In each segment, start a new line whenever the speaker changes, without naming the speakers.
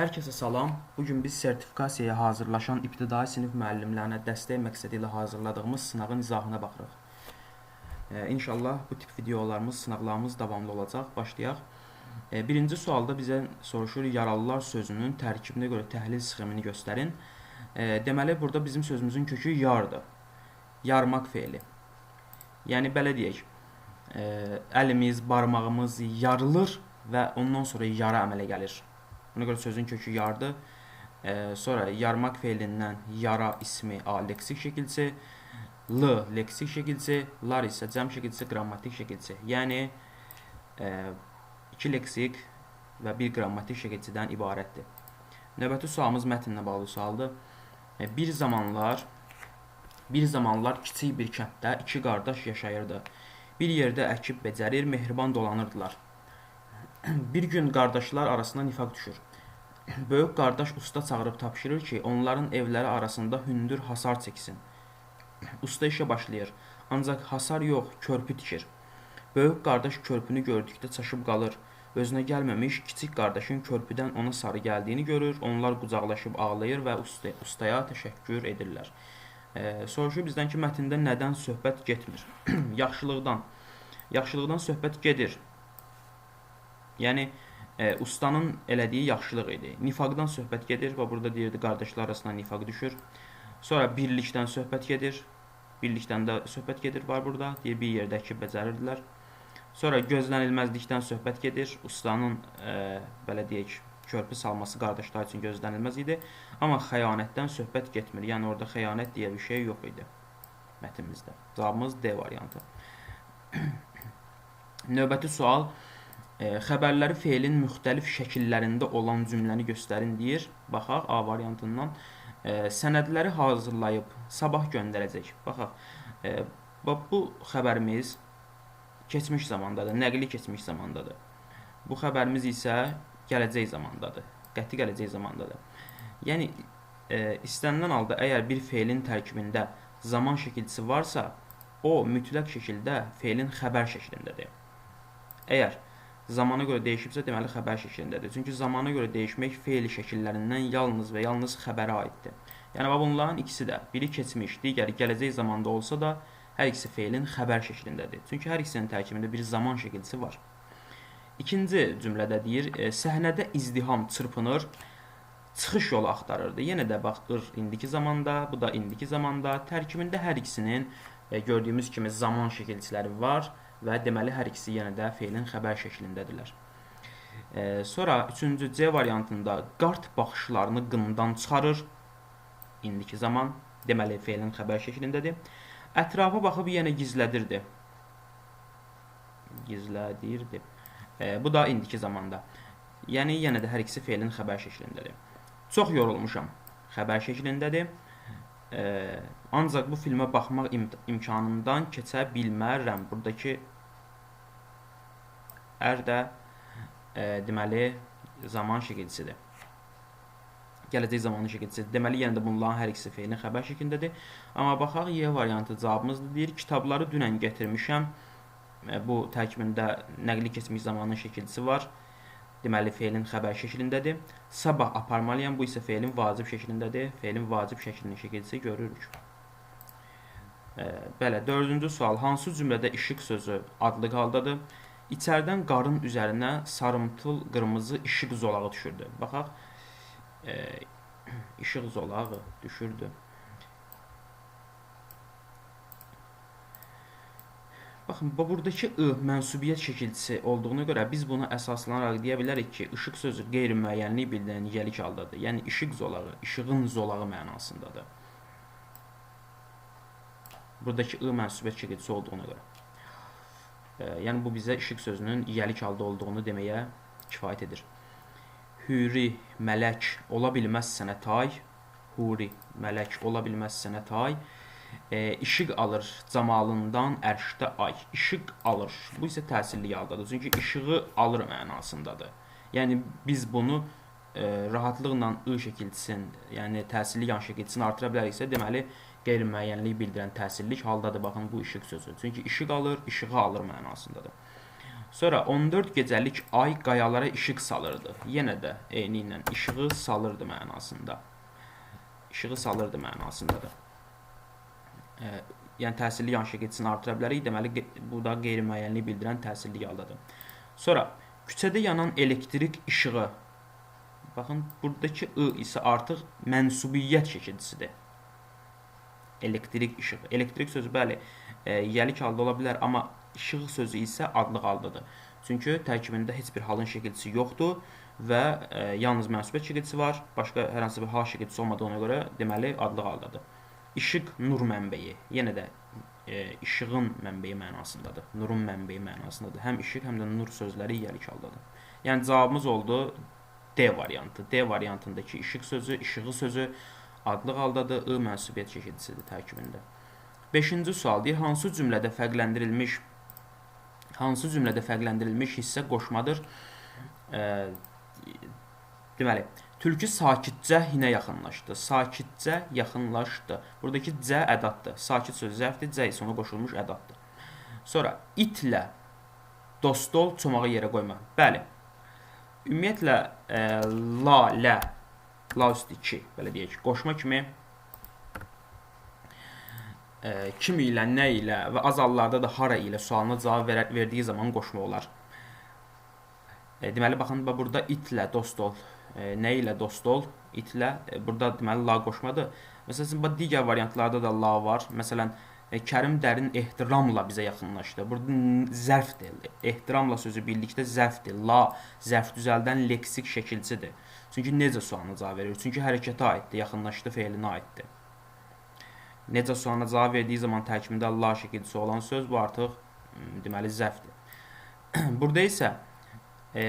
Hər kəsə salam. Bu gün biz sertifikasiyaya hazırlaşan ibtidai sinif müəllimlərinə dəstək məqsədi ilə hazırladığımız sınağın izahına baxırıq. E, İnşallah bu tip videolarımız, sınaqlarımız davamlı olacaq. Başlayaq. E, Birinci sualda bizə soruşur yaralılar sözünün tərkibinə görə təhlil sxemini göstərin. E, Deməli burada bizim sözümüzün kökü yardır. Yarmaq feili. Yəni belə deyək. E, əlimiz, barmağımız yarılır və ondan sonra yara əmələ gəlir. Buna görə sözün kökü yardır. E, sonra yarmaq feilindən yara ismi A leksik şəkilçi, L leksik şəkilçi, lar isə cəm şəkilçi, qrammatik şəkilçi. Yəni e, iki leksik və bir qrammatik şəkilçidən ibarətdir. Növbəti sualımız mətnlə bağlı sualdır. E, bir zamanlar bir zamanlar kiçik bir kənddə iki qardaş yaşayırdı. Bir yerdə əkib becərir, mehriban dolanırdılar. Bir gün qardaşlar arasında nifaq düşür. Böyük qardaş usta çağırıb tapşırır ki, onların evləri arasında hündür hasar çəksin. Usta işə başlayır. Ancaq hasar yox, körpü tikir. Böyük qardaş körpünü gördükdə çaşıb qalır. Özünə gəlməmiş kiçik qardaşın körpüdən ona sarı gəldiyini görür. Onlar qucaqlaşıb ağlayır və usta, ustaya təşəkkür edirlər. E, soruşur bizdən ki, mətndə nədən söhbət getmir? Yaxşılıqdan. Yaxşılıqdan söhbət gedir. Yəni e, ustanın elədiyi yaxşılıq idi. Nifaqdan söhbət gedir və burada deyirdi qardaşlar arasında nifaq düşür. Sonra birlikdən söhbət gedir. Birlikdən də söhbət gedir var burada. Deyir bir yerdə ki becərirdilər. Sonra gözlənilməzlikdən söhbət gedir. Ustanın e, belə deyək körpü salması qardaşlar üçün gözlənilməz idi. Amma xəyanətdən söhbət getmir. Yəni orada xəyanət deyə bir şey yox idi mətnimizdə. Cavabımız D variantı. Növbəti sual e, xəbərləri feilin müxtəlif şəkillərində olan cümləni göstərin deyir. Baxaq A variantından. E, sənədləri hazırlayıb sabah göndərəcək. Baxaq. E, bu xəbərimiz keçmiş zamandadır, nəqli keçmiş zamandadır. Bu xəbərimiz isə gələcək zamandadır. Qəti gələcək zamandadır. Yəni e, istənilən halda əgər bir feilin tərkibində zaman şəkilçisi varsa, o mütləq şəkildə feilin xəbər şəklindədir. Əgər zamana görə dəyişibsə, deməli xəbər şəklindədir. Çünki zamana görə dəyişmək feil şəkillərindən yalnız və yalnız xəbərə aiddir. Yəni bunların ikisi də biri keçmiş, digəri gələcək zamanda olsa da, hər ikisi feilin xəbər şəklindədir. Çünki hər ikisinin tərkibində bir zaman şəkilçisi var. İkinci cümlədə deyir, e, səhnədə izdiham çırpınır, çıxış yolu axtarırdı. Yenə də baxır indiki zamanda, bu da indiki zamanda. Tərkibində hər ikisinin e, gördüyümüz kimi zaman şəkilçiləri var və deməli hər ikisi yenə də feilin xəbər şəklindədirlər. E, sonra üçüncü C variantında qart baxışlarını qınından çıxarır. İndiki zaman deməli feilin xəbər şəklindədir. Ətrafa baxıb yenə gizlədirdi. Gizlədirdi. E, bu da indiki zamanda. Yəni yenə də hər ikisi feilin xəbər şəklindədir. Çox yorulmuşam. Xəbər şəklindədir. E, ancaq bu filmə baxmaq im imkanından keçə bilmərəm. Buradakı ər də e, deməli zaman şəkilçisidir. Gələcək zamanı şəkilçisidir. Deməli yenə də bunların hər ikisi feilin xəbər şəklindədir. Amma baxaq Y variantı cavabımızdır. Deyir kitabları dünən gətirmişəm. E, bu tərkibində nəqli keçmiş zamanın şəkilçisi var deməli feilin xəbər şəklindədir. Sabah aparmalıyam, bu isə feilin vacib şəklindədir. Feilin vacib şəklinin şəkilçisi görürük. E, belə, dördüncü sual. Hansı cümlədə işıq sözü adlı qaldadır? İçərdən qarın üzərinə sarımtıl qırmızı işıq zolağı düşürdü. Baxaq, e, işıq zolağı düşürdü. Baxın, buradakı ı mənsubiyyət şəkilçisi olduğuna görə biz buna əsaslanaraq deyə bilərik ki, işıq sözü qeyri-müəyyənlik bildirən nigelik haldadır. Yəni işıq zolağı, işığın zolağı mənasındadır. Buradakı ı mənsubiyyət şəkilçisi olduğuna görə. Yəni bu bizə işıq sözünün iyəlik halda olduğunu deməyə kifayət edir. Hüri, mələk ola bilməz sənə tay. Huri, mələk ola bilməz sənə tay e, işıq alır camalından ərşdə ay. İşıq alır. Bu isə təsirli haldadır. Çünki işığı alır mənasındadır. Yəni biz bunu e, rahatlıqla ı şəkilçisinin, yəni təsirli yan şəkilçisini artıra biləriksə, deməli qeyri-müəyyənlik bildirən təsirlik haldadır. Baxın bu işıq sözü. Çünki işıq alır, işığı alır mənasındadır. Sonra 14 gecəlik ay qayalara işıq salırdı. Yenə də eyni ilə işığı salırdı mənasında. İşığı salırdı mənasındadır. E, yəni təsirli yan şəkilçisini artıra bilərik. Deməli bu da qeyri-müəyyənlik bildirən təsirli yaldadır. Sonra küçədə yanan elektrik işığı. Baxın, buradakı i isə artıq mənsubiyyət şəkilçisidir. Elektrik işığı. Elektrik sözü bəli, e, yəlik halda ola bilər, amma işıq sözü isə adlıq haldadır. Çünki tərkibində heç bir halın şəkilçisi yoxdur və e, yalnız mənsubiyyət şəkilçisi var. Başqa hər hansı bir hal şəkilçisi olmadığına görə deməli adlıq haldadır. İşıq nur mənbəyi. Yenə də e, işığın mənbəyi mənasındadır. Nurun mənbəyi mənasındadır. Həm işıq, həm də nur sözləri yəlik haldadır. Yəni cavabımız oldu D variantı. D variantındakı işıq sözü, işığı sözü adlıq haldadır. I mənsubiyyət şəkilçisidir tərkibində. 5-ci sual deyir, hansı cümlədə fərqləndirilmiş hansı cümlədə fərqləndirilmiş hissə qoşmadır? E, deməli, tülkü sakitcə hinə yaxınlaşdı. Sakitcə yaxınlaşdı. Buradakı cə ədatdır. Sakit sözü zərfdir, cə isə ona qoşulmuş ədatdır. Sonra itlə dost ol, çomağı yerə qoyma. Bəli. Ümumiyyətlə e, la, lə, la üstü 2 belə deyək. Qoşma kimi e, kim ilə, nə ilə və az hallarda da hara ilə sualına cavab ver verdiyi zaman qoşma olar. E, deməli baxın burada itlə dost ol. E, nə ilə dost ol? İtlə e, burada deməli la qoşmadır. Məsələn, digər variantlarda da la var. Məsələn, e, Kərim dərin ehtiramla bizə yaxınlaşdı. Burada zərfdir. Ehtiramla sözü bildikdə zərfdir. La zərf düzəldən leksik şəkilçidir. Çünki necə sualına cavab verir? Çünki hərəkətə aiddir, yaxınlaşdı feilinə aiddir necə sualına cavab verdiyi zaman tərkibində la şəkilçisi olan söz bu artıq deməli zəfdir. Burada isə e,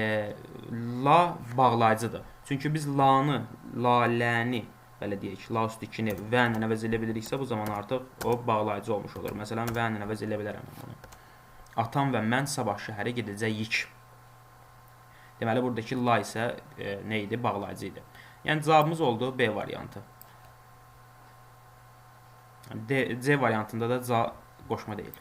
la bağlayıcıdır. Çünki biz lanı, laləni belə deyək, la üstü ikini və ilə əvəz edə biliriksə, bu zaman artıq o bağlayıcı olmuş olur. Məsələn, və ilə əvəz edə bilərəm bunu. Atam və mən sabah şəhərə gedəcəyik. Deməli, buradakı la isə e, nə idi? Bağlayıcı idi. Yəni, cavabımız oldu B variantı. D, C variantında da ca qoşma deyil.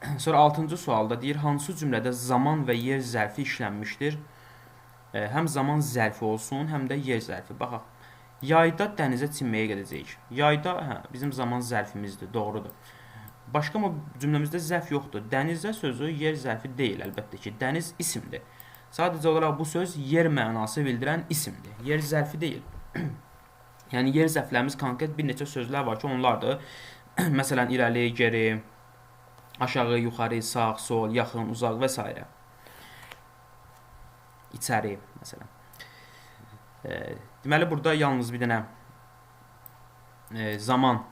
Sonra 6-cı sualda deyir, hansı cümlədə zaman və yer zərfi işlənmişdir? E, həm zaman zərfi olsun, həm də yer zərfi. Baxaq. Yayda dənizə çimməyə gedəcəyik. Yayda hə, bizim zaman zərfimizdir, doğrudur. Başqa cümləmizdə zərf yoxdur. Dənizə sözü yer zərfi deyil, əlbəttə ki. Dəniz isimdir. Sadəcə olaraq bu söz yer mənası bildirən isimdir. Yer zərfi deyil. Yəni yer zərflərimiz konkret bir neçə sözlər var ki, onlardır. Məsələn, irəli, geri, aşağı, yuxarı, sağ, sol, yaxın, uzaq və s. İçəri, məsələn. E, deməli burada yalnız bir dənə e, zaman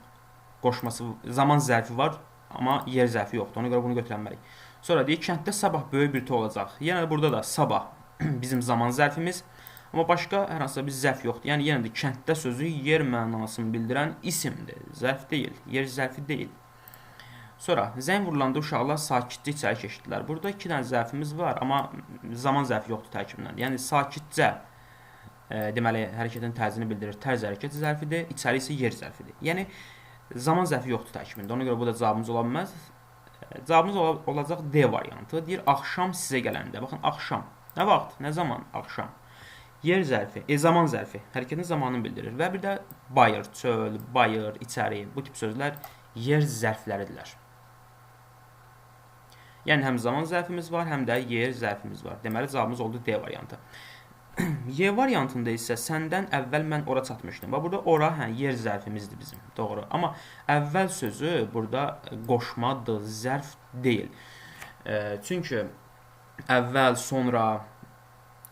qoşması, zaman zərfi var, amma yer zərfi yoxdur. Ona görə bunu götürənməliyik. Sonra deyir, kənddə sabah böyük bir toy olacaq. Yəni burada da sabah bizim zaman zərfimiz. Amma başqa hər hansısa bir zərf yoxdur. Yəni yenə də kənddə sözü yer mənasını bildirən isimdir. Zərf deyil, yer zərfi deyil. Sonra zəng vurulanda uşaqlar sakitcə içəri keçdilər. Burada 2 dənə zərfimiz var, amma zaman zərfi yoxdur tərkibindən. Yəni sakitcə e, deməli hərəkətin tərzini bildirir. Tərz hərəkət zərfidir, içəri isə yer zərfidir. Yəni zaman zərfi yoxdur tərkibində. Ona görə bu da cavabımız ola bilməz. Cavabımız ola olacaq D variantı. Deyir axşam sizə gələndə. Baxın, axşam. Nə vaxt, nə zaman? Axşam. Yer zərfi, e, zaman zərfi hərəkətin zamanını bildirir və bir də bayır, çöl, bayır, içəri bu tip sözlər yer zərfləridirlər. Yəni həm zaman zərfimiz var, həm də yer zərfimiz var. Deməli cavabımız oldu D variantı. Y variantında isə səndən əvvəl mən ora çatmışdım. Bax burada ora hə yer zərfimizdir bizim. Doğru. Amma əvvəl sözü burada qoşmadır, zərf deyil. E, çünki əvvəl, sonra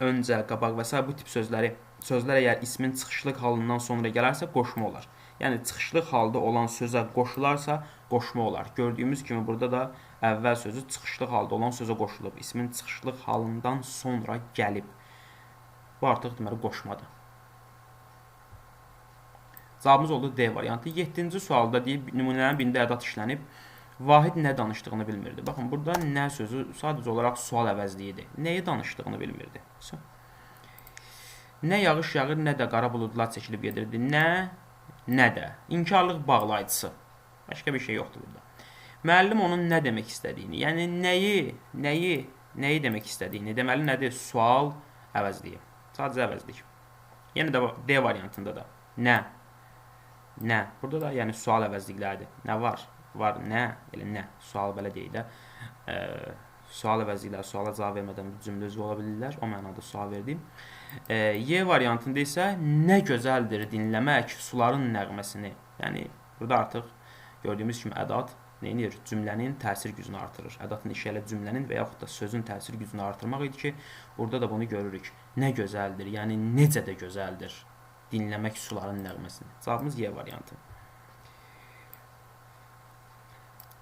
öncə, qabaq və s. bu tip sözləri sözlər əgər ismin çıxışlıq halından sonra gələrsə qoşma olar. Yəni çıxışlıq halda olan sözə qoşularsa qoşma olar. Gördüyümüz kimi burada da əvvəl sözü çıxışlıq halda olan sözə qoşulub. İsmin çıxışlıq halından sonra gəlib. Bu artıq deməli qoşmadır. Cavabımız oldu D variantı. 7-ci sualda deyib nümunələrin birində ədat işlənib. Vahid nə danışdığını bilmirdi. Baxın, burada nə sözü sadəcə olaraq sual əvəzliyidir. Nəyi danışdığını bilmirdi. Nə yağış yağır, nə də qara buludlar çəkilib gedirdi. Nə, nə də. İnkarlıq bağlayıcısı. Başqa bir şey yoxdur burada. Müəllim onun nə demək istədiyini, yəni nəyi, nəyi, nəyi demək istədiyini, deməli nədir? Sual əvəzliyi. Sadəcə əvəzlik. Yenə də D variantında da nə, nə. Burada da yəni sual əvəzlikləridir. Nə var? Var nə? Elə nə? Sual belə deyil də. E, sual əvəzlikləri suala cavab vermədən cümlə üzvü ola bilirlər. O mənada sual verdim. E, y variantında isə nə gözəldir dinləmək suların nəğməsini. Yəni burada artıq gördüyümüz kimi ədat neyinir? Cümlənin təsir gücünü artırır. Ədatın işi elə cümlənin və yaxud da sözün təsir gücünü artırmaq idi ki, burada da bunu görürük. Nə gözəldir, yəni necə də gözəldir dinləmək suların nəğməsini. Cavabımız Y variantı.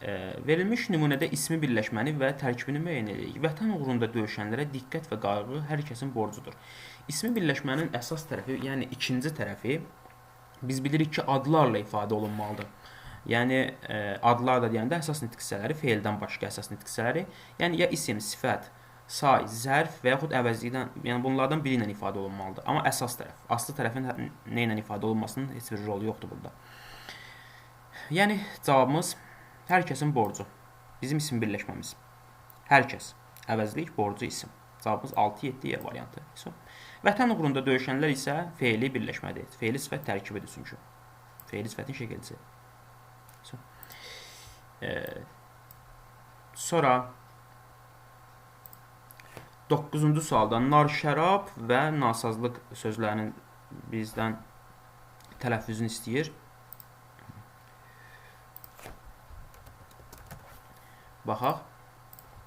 E, verilmiş nümunədə ismi birləşməni və tərkibini müəyyən edirik. Vətən uğrunda döyüşənlərə diqqət və qayğı hər kəsin borcudur. İsmi birləşmənin əsas tərəfi, yəni ikinci tərəfi biz bilirik ki, adlarla ifadə olunmalıdır. Yəni ə, e, adlar da deyəndə əsas nitq hissələri feildən başqa əsas nitq hissələri, yəni ya isim, sifət, say, zərf və yaxud əvəzlikdən, yəni bunlardan biri ilə ifadə olunmalıdır. Amma əsas tərəf, aslı tərəfin nə ilə ifadə olunmasının heç bir rolu yoxdur burada. Yəni cavabımız hər kəsin borcu. Bizim isim birləşməmiz. Hər kəs. Əvəzlik, borcu, isim. Cavabımız 6-7 yer variantı. So, vətən uğrunda döyüşənlər isə feili birləşmədir. Feili sifət tərkibidir çünki. Feili sifətin şəkilçisi. So, sonra 9-cu sualda nar şərab və nasazlıq sözlərinin bizdən tələffüzünü istəyir. Baxaq.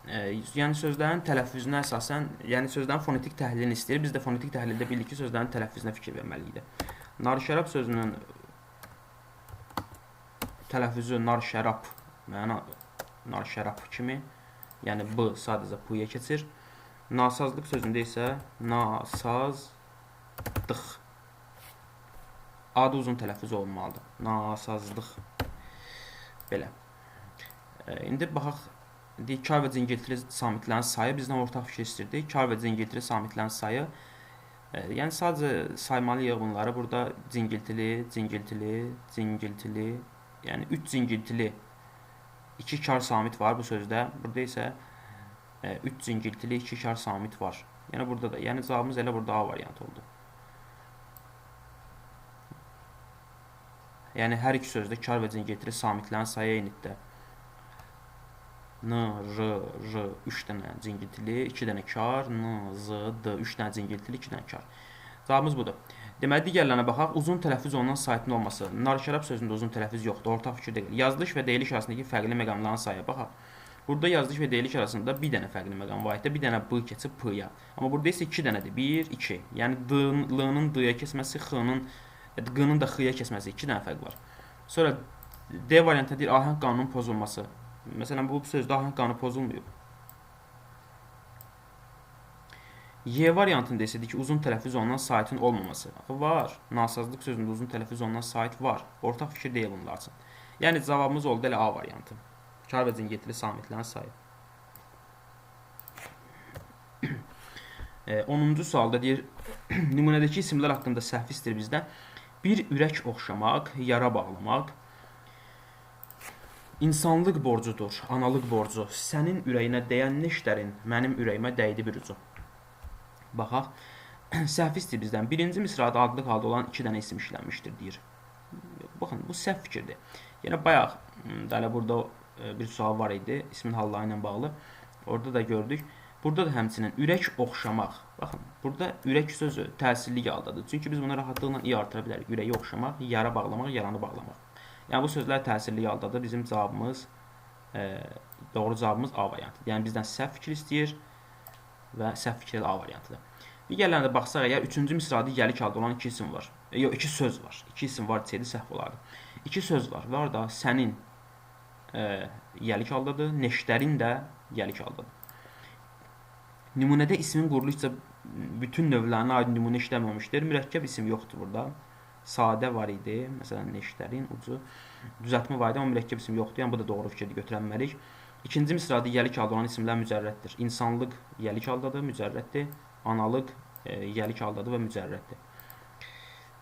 E, yəni sözlərin tələffüzünə əsasən, yəni sözlərin fonetik təhlilini istəyir. Biz də fonetik təhlildə bilirik ki, sözlərin tələffüzünə fikir verməliyik. Nar şərab sözünün tələffüzü nar şərab məna nar şərab kimi, yəni b sadəcə p-yə keçir. Nasazlıq sözündə isə nasazdıq adı uzun tələffüz olmalıdır. Nasazlıq belə. E, indi baxaq deyək kar və cingiltili samitlərin sayı bizdən ortaq fikir istirdik. Kar və cingiltili samitlərin sayı e, yəni sadəcə saymalıyıq bunları. Burada cingiltili, cingiltili, cingiltili, yəni 3 cingiltili 2 kar samit var bu sözdə. Burada isə 3 e, cingiltili 2 kar samit var. Yəni burada da, yəni cavabımız elə burada A variantı oldu. Yəni hər iki sözdə kar və cingiltili samitlərin sayı eynidir. N, R, R 3 dənə cingiltili, 2 dənə kar, N, Z, D 3 dənə cingiltili, 2 dənə kar. Cavabımız budur. Deməli digərlərinə baxaq. Uzun tələffüz olunan saytın olması. Nar-şərab sözündə uzun tələffüz yoxdur, ortaq fikir deyil. Yazılış və deyiliş arasındakı fərqli məqamların sayı baxaq. Burada yazılış və deyiliş arasında bir dənə fərqli məqam var idi. Bir dənə b keçib p-ya. Amma burada isə 2 dənədir. 1, 2. Yəni d-ın d-ya keçməsi, x-ın q-nın da x-ya keçməsi 2 dənə fərq var. Sonra D variantı deyir ahəng qanunun pozulması. Məsələn bu sözdə ahəng qanunu pozulmayıb. Y variantında isə ki, uzun tələffüz olunan saytın olmaması. Var. Nasazlıq sözündə uzun tələffüz olunan sayt var. Ortaq fikir deyil bunlar üçün. Yəni cavabımız oldu elə A variantı. Kar və cingiltili samitlərin sayı. e, 10-cu sualda deyir, nümunədəki isimlər haqqında səhv istir bizdən. Bir ürək oxşamaq, yara bağlamaq, insanlıq borcudur, analıq borcu. Sənin ürəyinə dəyən neşdərin mənim ürəyimə dəydi bir ucu. Baxaq, səhv istir bizdən. Birinci misrada adlıq halda olan iki dənə isim işlənmişdir, deyir. Baxın, bu səhv fikirdir. Yəni, bayaq, dələ burada bir sual var idi ismin halları ilə bağlı. Orada da gördük. Burada da həmçinin ürək oxşamaq. Baxın, burada ürək sözü təsirli yaldadır. Çünki biz bunu rahatlıqla i artıra bilərik. Ürəyi oxşamaq, yara bağlamaq, yaranı bağlamaq. Yəni bu sözlər təsirli yaldadır. Bizim cavabımız e, doğru cavabımız A variantıdır. Yəni bizdən səhv fikir istəyir və səhv fikir A variantıdır. Digərlərinə də baxsaq, əgər 3-cü misrada gəlik halda olan iki isim var. E, yox, iki söz var. İki isim var desəydi səhv olardı. İki söz var. Var da sənin e, yəlik haldadır. Neştərin də yəlik haldadır. Nümunədə ismin quruluşca bütün növlərinə aid nümunə işləməmişdir. Mürəkkəb isim yoxdur burada. Sadə var idi. Məsələn, neştərin ucu düzəltmə var idi, amma mürəkkəb isim yoxdur. Yəni bu da doğru fikirdir, götürənməliyik. İkinci misrada yəlik halda olan isimlər mücərrətdir. İnsanlıq yəlik haldadır, mücərrətdir. Analıq e, yəlik haldadır və mücərrətdir.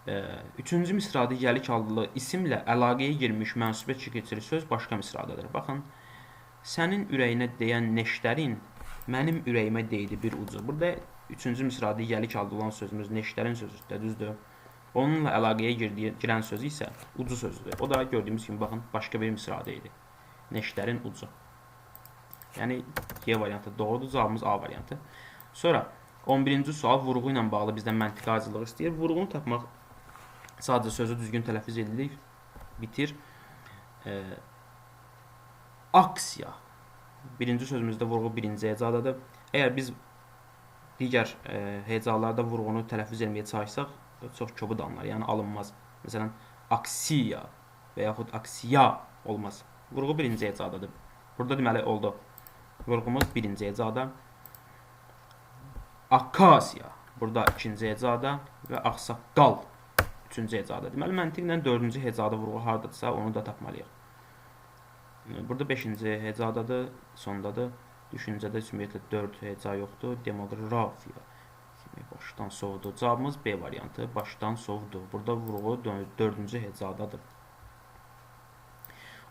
E, üçüncü misrada gəlik adlı isimlə əlaqəyə girmiş mənsubiyət keçirir söz başqa misradadır. Baxın, sənin ürəyinə deyən neştərin mənim ürəyimə deydi bir ucu. Burada üçüncü misrada gəlik adlı olan sözümüz neştərin sözüdür, düzdür? Onunla əlaqəyə girdiyi, girən sözü isə ucu sözüdür. O da gördüyümüz kimi baxın başqa bir misrada idi. Neştərin ucu. Yəni Y variantı doğrudur, cavabımız A variantı. Sonra 11-ci sual vurğu ilə bağlı bizdən məntiqi acılıq istəyir. Vurğunu tapmaq sadəcə sözü düzgün tələffüz edilir, bitir. E, aksiya. Birinci sözümüzdə vurğu birinci hecadadır. Əgər biz digər e, hecalarda vurğunu tələffüz etməyə çalışsaq, çox kobud anlar, yəni alınmaz. Məsələn, aksiya və yaxud aksiya olmaz. Vurğu birinci hecadadır. Burada deməli oldu. Vurğumuz birinci hecada. Akasiya burada ikinci hecada və ağsaqqal üçüncü hecada. Deməli məntiqlə dördüncü hecada vurğu hardadırsa onu da tapmalıyıq. Burada 5-ci hecadadır, sondadır. Düşüncədə ümumiyyətlə 4 heca yoxdur. Demoqrafiya kimi başdan sovdu. Cavabımız B variantı. Başdan sovdu. Burada vurğu 4-cü hecadadır.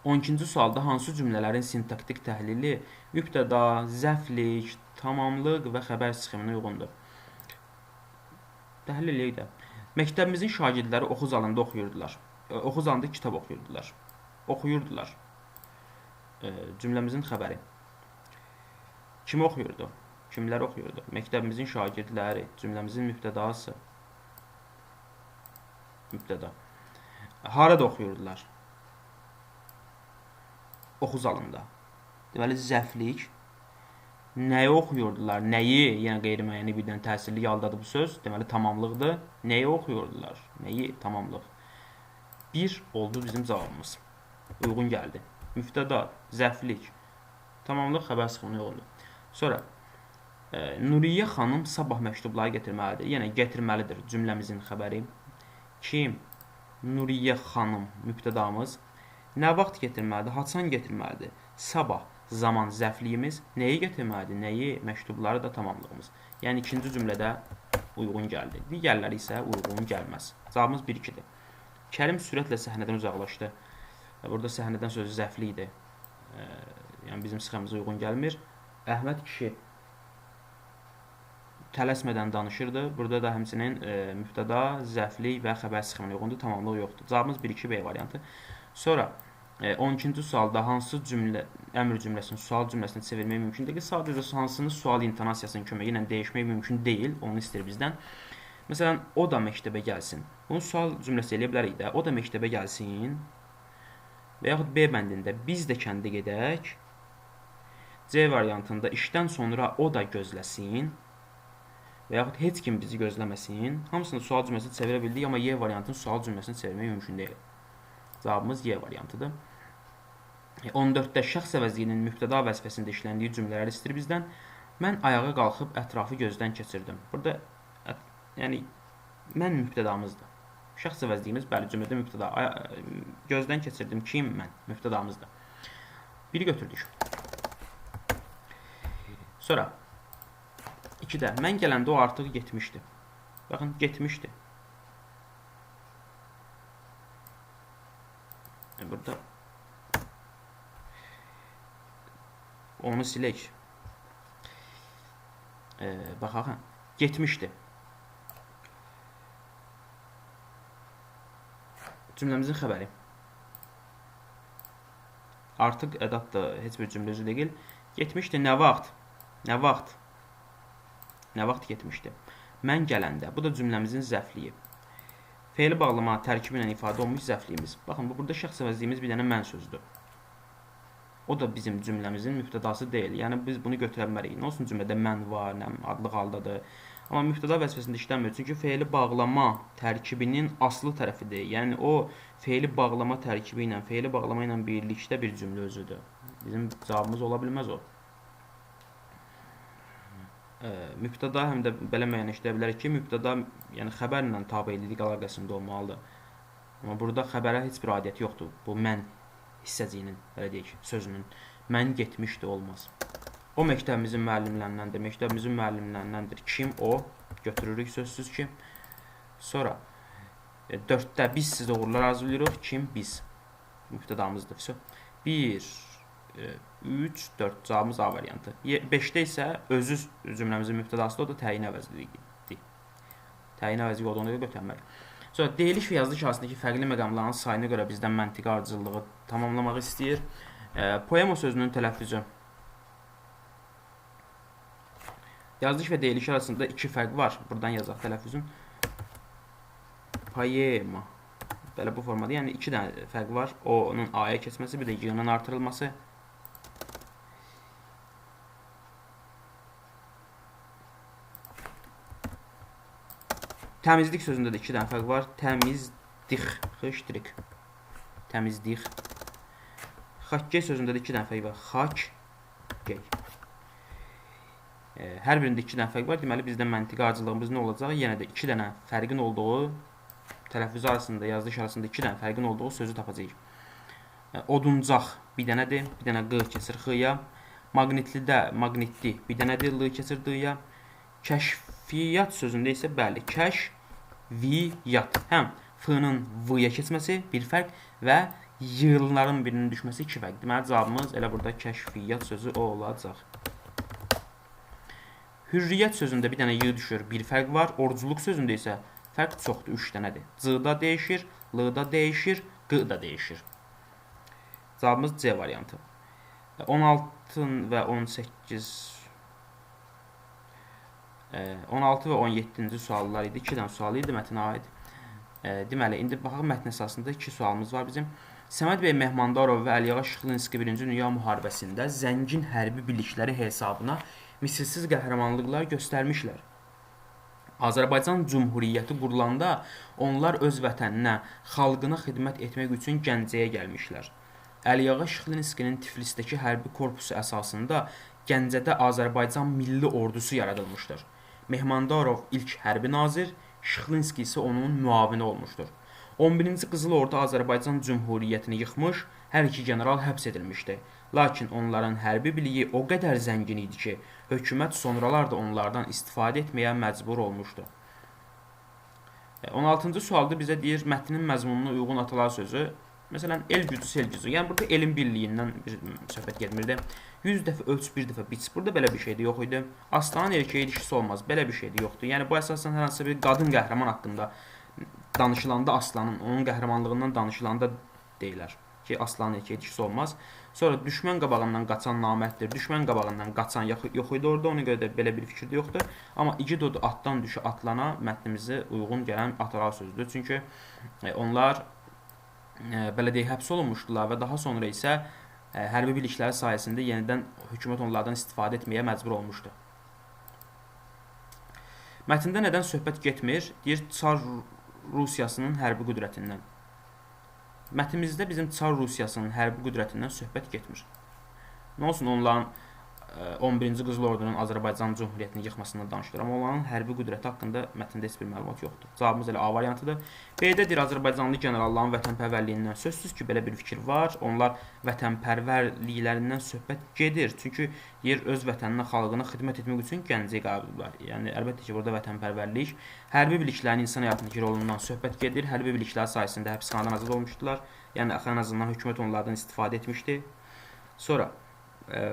12-ci sualda hansı cümlələrin sintaktik təhlili mübtəda, zəflik, tamamlıq və xəbər sxeminə uyğundur? Təhlil eləyək də. Məktəbimizin şagirdləri oxu zalında oxuyurdular. Oxu zalında kitab oxuyurdular. Oxuyurdular. E, cümləmizin xəbəri. Kim oxuyurdu? Kimlər oxuyurdu? Məktəbimizin şagirdləri, cümləmizin mübtədası. Mübtəda. Harada oxuyurdular? Oxu zalında. Deməli zəflik nəyi oxuyurdular? Nəyi, yəni qeyri-müəyyəni birdən təsirli yaldadır bu söz. Deməli tamamlıqdır. Nəyi oxuyurdular? Nəyi tamamlıq? 1 oldu bizim cavabımız. Uyğun gəldi. Müftəda, zəflik, tamamlıq xəbər sıxımına oldu. Sonra e, Nuriyə xanım sabah məktubları gətirməlidir. Yəni gətirməlidir cümləmizin xəbəri. Kim? Nuriyə xanım mübtədamız. Nə vaxt gətirməlidir? Haçan gətirməlidir? Sabah zaman zəfliyimiz nəyi gətirməlidir? Nəyi? Məktubları da tamamlığımız. Yəni ikinci cümlədə uyğun gəldi. Digərləri isə uyğun gəlməz. Cavabımız 1-2-dir. Kərim sürətlə səhnədən uzaqlaşdı. Burada səhnədən sözü zəfli idi. E, yəni bizim sxemimizə uyğun gəlmir. Əhməd kişi tələsmədən danışırdı. Burada da həmçinin e, mübtəda, zəflik və xəbər sxeminə uyğundur, tamamlıq yoxdur. Cavabımız 1-2 B variantı. Sonra 12-ci sualda hansı cümlə əmr cümləsini sual cümləsinə çevirmək mümkündür ki, sadəcə hansını sual intonasiyasının köməyi ilə dəyişmək mümkün deyil, onu istəyir bizdən. Məsələn, o da məktəbə gəlsin. Bunu sual cümləsi eləyə bilərik də. O da məktəbə gəlsin və yaxud B bəndində biz də kəndə gedək. C variantında işdən sonra o da gözləsin və yaxud heç kim bizi gözləməsin. Hamısını sual cümləsinə çevirə bildik, amma Y variantını sual cümləsinə çevirmək mümkün deyil. Cavabımız Y variantıdır. 14-də e, şəxs əvəzliyinin mübtəda vəzifəsində işləndiyi cümlələri istəyir bizdən. Mən ayağa qalxıb ətrafı gözdən keçirdim. Burada yəni mən mübtədamızdır. Şəxs əvəzliyimiz bəli cümlədə mübtəda. Gözdən keçirdim kim mən mübtədamızdır. Biri götürdük. Sonra 2-də mən gələndə o artıq getmişdi. Baxın, getmişdi. E, burada onu silək. E, baxaq, getmişdi. cümləmizin xəbəri. Artıq ədat da heç bir cümlə üzü deyil. Getmişdi nə vaxt? Nə vaxt? Nə vaxt getmişdi? Mən gələndə. Bu da cümləmizin zəfliyi. Fe'li bağlama tərkibi ilə ifadə olunmuş zəfliyimiz. Baxın, bu burada şəxs əvəzliyimiz bir dənə mən sözdür. O da bizim cümləmizin mübtədası deyil. Yəni biz bunu götürə bilmərik. Nə olsun cümlədə mən var, nə adlı haldadır. Amma mübtəda vəzifəsində işləmir. Çünki fe'li bağlama tərkibinin aslı tərəfidir. Yəni o fe'li bağlama tərkibi ilə, fe'li bağlama ilə birlikdə bir cümlə özüdür. Bizim cavabımız ola bilməz o. E, mübtəda həm də belə müəyyənləşdirə bilərik ki, mübtəda yəni xəbərlə tabelilik əlaqəsində olmalıdır. Amma burada xəbərə heç bir aidiyyəti yoxdur. Bu mən hissəciyinin, belə deyək, sözünün mən getmişdi olmaz. O məktəbimizin müəllimlərindəndir. Məktəbimizin müəllimlərindəndir. Kim o? Götürürük sözsüz ki. Sonra E, 4-də biz sizə uğurlar arzulayırıq. Kim? Biz. Mübtədamızdır. Vəsə. 1 3 4 cavabımız A variantı. 5-də isə özü cümləmizin mübtədası da o da təyin əvəzliyidir. Təyin əvəzliyi olduğuna görə götürmək. Sonra deyiliş və yazılış arasındakı fərqli məqamların sayına görə bizdən məntiqi ardıcıllığı tamamlamaq istəyir. E, poema sözünün tələffüzü. Yazılış və deyiliş arasında iki fərq var. Buradan yazaq tələffüzün. Poema. Belə bu formada. Yəni iki dənə fərq var. O-nun A-ya keçməsi, bir də Y-nin artırılması. Təmizlik sözündə də iki dənə fərq var. Təmizdik, xıştrik. Təmizdik. Xakkey sözündə də iki dənə fərq var. Xak, gey. E, hər birində iki dənə fərq var. Deməli bizdə məntiqi ardıcıllığımız nə olacaq? Yenə də iki dənə fərqin olduğu tələffüz arasında, yazılış arasında iki dənə fərqin olduğu sözü tapacağıq. E, oduncaq bir dənədir, bir dənə q keçir x-ya. Maqnitlidə maqnitli bir dənədir, l keçir d-ya. Kəşfiyyat sözündə isə bəli, kəşf viyyat. Həm f-nın v-ya keçməsi bir fərq və y-ların birinin düşməsi iki fərq. Deməli cavabımız elə burada kəşfiyyat sözü o olacaq. Hürriyyət sözündə bir dənə y düşür, bir fərq var. Orculuq sözündə isə fərq çoxdur, 3 dənədir. C-da dəyişir, L-da dəyişir, Q-da dəyişir. Cavabımız C variantı. 16 və 18 16 və 17-ci suallar idi. 2 dənə sual idi mətnə aid. Deməli, indi baxaq mətn əsasında 2 sualımız var bizim. Səməd bəy Mehmandarov və Əliyağa Şıxlinski 1-ci Dünya müharibəsində zəngin hərbi birlikləri hesabına misilsiz qəhrəmanlıqlar göstərmişlər. Azərbaycan Cümhuriyyəti qurulanda onlar öz vətəninə, xalqına xidmət etmək üçün Gəncəyə gəlmişlər. Əliyağa Şıxlinskinin Tiflisdəki hərbi korpusu əsasında Gəncədə Azərbaycan Milli Ordusu yaradılmışdır. Mehmandarov ilk hərbi nazir, Şıxlinski isə onun müavini olmuşdur. 11-ci Qızıl Ordu Azərbaycan Cümhuriyyətini yıxmış, hər iki general həbs edilmişdi. Lakin onların hərbi biliyi o qədər zəngin idi ki, hökumət sonralar da onlardan istifadə etməyə məcbur olmuşdu. 16-cı sualda bizə deyir, mətnin məzmununa uyğun atalar sözü Məsələn, el gücü, sel gücü. Yəni burada elin birliyindən bir söhbət getmirdi. 100 dəfə ölç, bir dəfə biç. Burada belə bir şey də yox idi. Aslanın erkəyə dişisi olmaz. Belə bir şey də yoxdur. Yəni bu əsasən hər hansı bir qadın qəhrəman haqqında danışılanda aslanın, onun qəhrəmanlığından danışılanda deyilər ki, aslanın erkəyə dişisi olmaz. Sonra düşmən qabağından qaçan namərddir. Düşmən qabağından qaçan yox, idi orada. Ona görə də belə bir fikir də yoxdur. Amma igid odu atdan düşü atlana mətnimizə uyğun gələn atalar sözüdür. Çünki e, onlar bələdiyyə həbs olunmuşdular və daha sonra isə hərbi birlikləri sayəsində yenidən hökumət onlardan istifadə etməyə məcbur olmuşdu. Mətndə nədən söhbət getmir? Deyir, Çar Rusiyasının hərbi qüdrətindən. Mətnimizdə bizim Çar Rusiyasının hərbi qüdrətindən söhbət getmir. Nə olsun onların 11-ci Qızıl Ordunun Azərbaycan Cümhuriyyətini yıxmasından danışılır. Amma onların hərbi qüdrəti haqqında mətndə heç bir məlumat yoxdur. Cavabımız elə A variantıdır. B-də deyir Azərbaycanlı generalların vətənpərvərliyindən sözsüz ki, belə bir fikir var. Onlar vətənpərvərliklərindən söhbət gedir. Çünki deyir öz vətəninə, xalqına xidmət etmək üçün Gəncəyə qəbuldular. Yəni əlbəttə ki, burada vətənpərvərlik, hərbi birliklərin insan həyatındakı rolundan söhbət gedir. Hərbi birliklər sayəsində həbsxanadan azad olmuşdular. Yəni ən azından hökumət onlardan istifadə etmişdi. Sonra ə,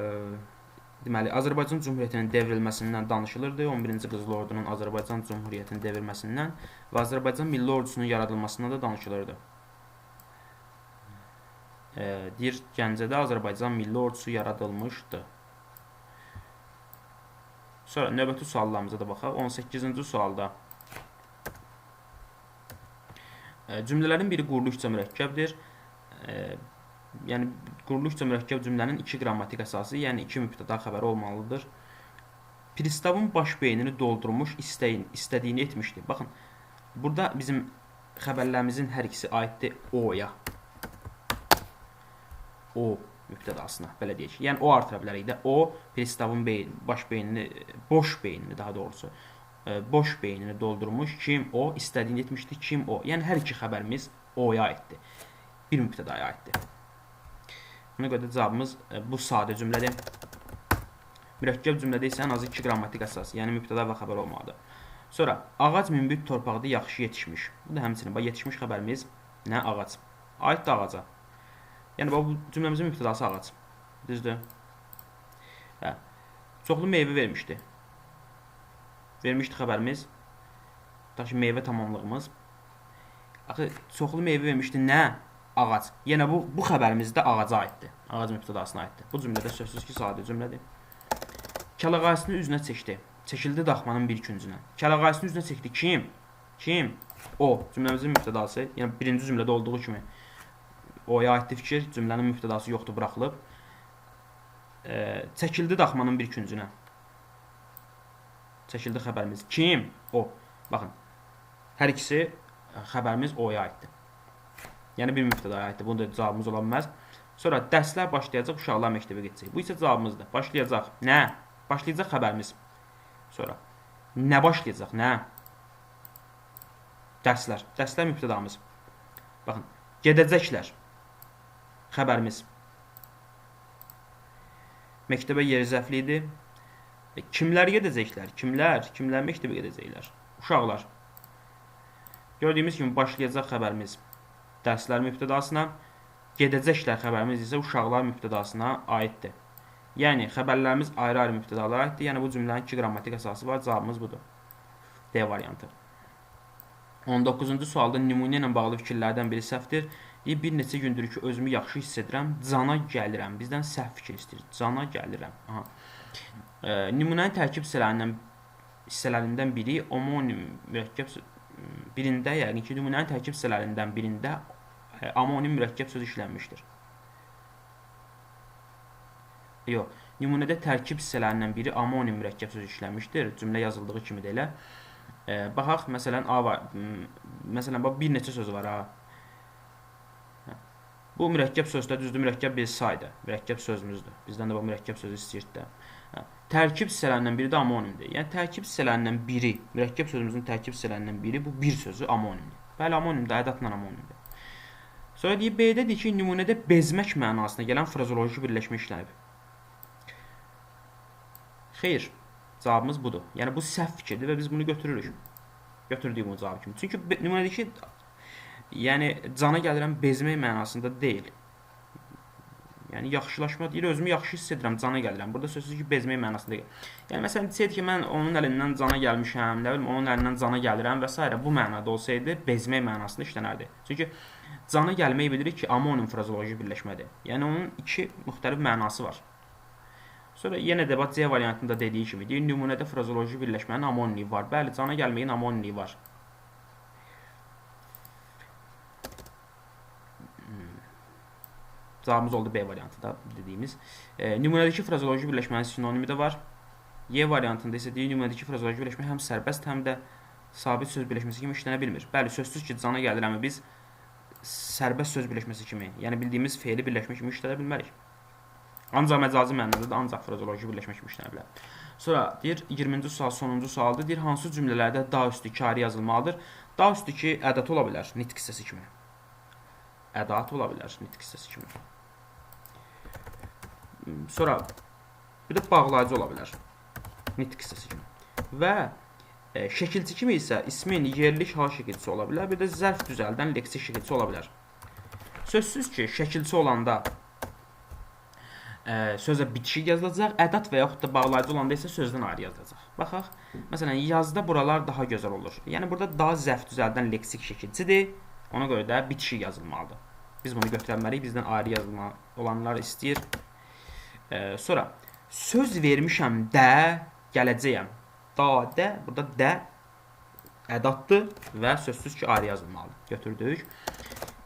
Deməli, Azərbaycan Cümhuriyyətinin devrilməsindən danışılırdı. 11-ci Qızıl Ordunun Azərbaycan Cümhuriyyətinin devrilməsindən və Azərbaycan Milli Ordusunun yaradılmasından da danışılırdı. E, deyir, Gəncədə Azərbaycan Milli Ordusu yaradılmışdı. Sonra növbəti suallarımıza da baxaq. 18-ci sualda e, cümlələrin biri quruluşca mürəkkəbdir. E, yəni quruluşca mürəkkəb cümlənin iki qrammatik əsası, yəni iki mübtəda xəbəri olmalıdır. Pristavın baş beynini doldurmuş, istəyin, istədiyini etmişdi. Baxın, burada bizim xəbərlərimizin hər ikisi aiddir o-ya. O mübtədasına, belə deyək. Yəni o artıra bilərik də. O pristavın beyin, baş beynini, boş beynini daha doğrusu, e, boş beynini doldurmuş. Kim o istədiyini etmişdi, kim o. Yəni hər iki xəbərimiz o-ya aiddir. Bir mübtədaya aiddir. Buna görə də cavabımız e, bu sadə cümlədir. Mürəkkəb cümlədə isə ən azı 2 qrammatik əsas, yəni mübtəda və xəbər olmalıdır. Sonra ağac münbit torpaqda yaxşı yetişmiş. Bu da həmçinin bax yetişmiş xəbərimiz nə ağac. Aiddir ağaca. Yəni bax bu cümləmizin mübtədası ağac. Düzdür? Hə. Çoxlu meyvə vermişdi. Vermişdi xəbərimiz. Daşı meyvə tamamlığımız. Axı çoxlu meyvə vermişdi nə? Ağac. Yenə bu bu xəbərimiz də ağaca aiddir. Ağac mübtədasına aiddir. Bu cümlədə sözsüz ki, sadə cümlədir. Kəlağayısını üzünə çəkdi. Çəkildi daxmanın bir küncünə. Kəlağayısını üzünə çəkdi. Kim? Kim? O. Cümləmizin mübtədası. Yəni birinci cümlədə olduğu kimi oya aiddir fikir. Cümlənin mübtədası yoxdur, buraxılıb. E, çəkildi daxmanın bir küncünə. Çəkildi xəbərimiz. Kim? O. Baxın. Hər ikisi xəbərimiz oya aiddir. Yəni bir mübtədaya aiddir. Bunun da cavabımız ola bilməz. Sonra dərslər başlayacaq, uşaqlar məktəbə gedəcək. Bu isə cavabımızdır. Başlayacaq. Nə? Başlayacaq xəbərimiz. Sonra nə başlayacaq? Nə? Dərslər. Dərslər mübtədamız. Baxın, gedəcəklər. Xəbərimiz. Məktəbə yer zəfli idi. E, kimlər gedəcəklər? Kimlər? Kimlər məktəbə gedəcəklər? Uşaqlar. Gördüyümüz kimi başlayacaq xəbərimiz dərslər mübtədasına, gedəcəklər xəbərimiz isə uşaqlar mübtədasına aiddir. Yəni xəbərlərimiz ayrı-ayrı mübtədalara aiddir. Yəni bu cümlənin iki qrammatik əsası var. Cavabımız budur. D variantı. 19-cu sualda nümunə ilə bağlı fikirlərdən biri səhvdir. Deyir, bir neçə gündür ki, özümü yaxşı hiss edirəm, cana gəlirəm. Bizdən səhv fikir istəyir. Cana gəlirəm. Aha. E, nümunənin tərkib hissələrindən hissələrindən biri omonim mürəkkəb birində, yəqin ki, nümunənin tərkib hissələrindən birində e, amonim mürəkkəb söz işlənmişdir. Yox, nümunədə tərkib hissələrindən biri amonim mürəkkəb söz işlənmişdir. Cümlə yazıldığı kimi də elə. E, baxaq, məsələn, A var. Məsələn, bax bir neçə söz var ha. Bu mürəkkəb sözdə düzdür, mürəkkəb bir saydır. Mürəkkəb sözümüzdür. Bizdən də bu mürəkkəb sözü istəyir də. Tərkib hissələrindən biri də amonimdir. Yəni tərkib hissələrindən biri, mürəkkəb sözümüzün tərkib hissələrindən biri bu bir sözü amonimdir. Bəli, amonimdir, ədadla amonimdir. Sonra deyir B-də deyir ki, nümunədə bezmək mənasına gələn frazoloji birləşmə işlənib. Xeyr, cavabımız budur. Yəni bu səhv fikirdir və biz bunu götürürük. Götürdük bu cavab kimi. Çünki nümunədəki yəni cana gəlirəm bezmək mənasında deyil. Yəni yaxşılaşma deyir, özümü yaxşı hiss edirəm, cana gəlirəm. Burada sözsüz ki, bezmək mənasında deyil. Yəni məsələn desəydi ki, mən onun əlindən cana gəlmişəm, nə bilim, onun əlindən cana gəlirəm və s. bu mənada olsaydı, bezmək mənasında işlənərdi. Çünki cana gəlmək bilirik ki, amonim frazoloji birləşmədir. Yəni onun iki müxtəlif mənası var. Sonra yenə də bax C variantında dediyi kimi deyir, nümunədə frazoloji birləşmənin amonliyi var. Bəli, cana gəlməyin amonliyi var. Cavabımız oldu B variantı da dediyimiz. E, nümunədəki frazoloji birləşmənin sinonimi də var. Y variantında isə deyir, nümunədəki frazoloji birləşmə həm sərbəst, həm də sabit söz birləşməsi kimi işlənə bilmir. Bəli, sözsüz ki, cana gəlirəmi biz sərbəst söz birləşməsi kimi, yəni bildiyimiz fe'li birləşmə kimi işlədə bilmərik. Ancaq məcazi mənada da ancaq frazoloji birləşmə kimi işlənə bilər. Sonra deyir 20-ci sual sonuncu sualdır. Deyir hansı cümlələrdə da üstü kari yazılmalıdır? Da üstü ki ədət ola bilər nitq hissəsi kimi. Ədat ola bilər nitq hissəsi kimi. Sonra bir də bağlayıcı ola bilər nitq hissəsi kimi. Və e, şəkilçi kimi isə ismin yerlik hal şəkilçisi ola bilər, bir də zərf düzəldən leksik şəkilçisi ola bilər. Sözsüz ki, şəkilçi olanda ə, sözə bitişik yazılacaq, ədat və yaxud da bağlayıcı olanda isə sözdən ayrı yazılacaq. Baxaq. Məsələn, yazda buralar daha gözəl olur. Yəni burada daha zəf düzəldən leksik şəkilçidir. Ona görə də bitişik yazılmalıdır. Biz bunu götürməliyik. Bizdən ayrı yazılma olanlar istəyir. Ə, sonra söz vermişəm də gələcəyəm. Da də burada də ədatdır və sözsüz ki ayrı yazılmalıdır. Götürdük.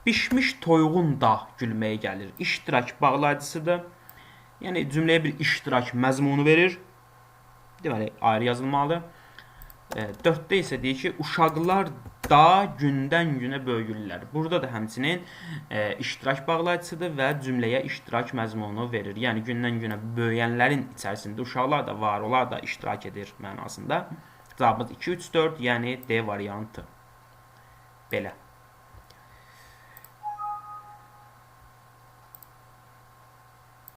Bişmiş toyuğun da gülməyə gəlir. İştirak bağlayıcısıdır. Yəni cümləyə bir iştirak məzmunu verir. Deməli, ayrı yazılmalıdır. E, 4-də isə deyir ki, uşaqlar da gündən günə böyüyürlər. Burada da həmçinin e, iştirak bağlayıcısıdır və cümləyə iştirak məzmunu verir. Yəni gündən günə böyüyənlərin içərisində uşaqlar da var, onlar da iştirak edir mənasında. Cavabımız 2 3 4, yəni D variantı. Belə.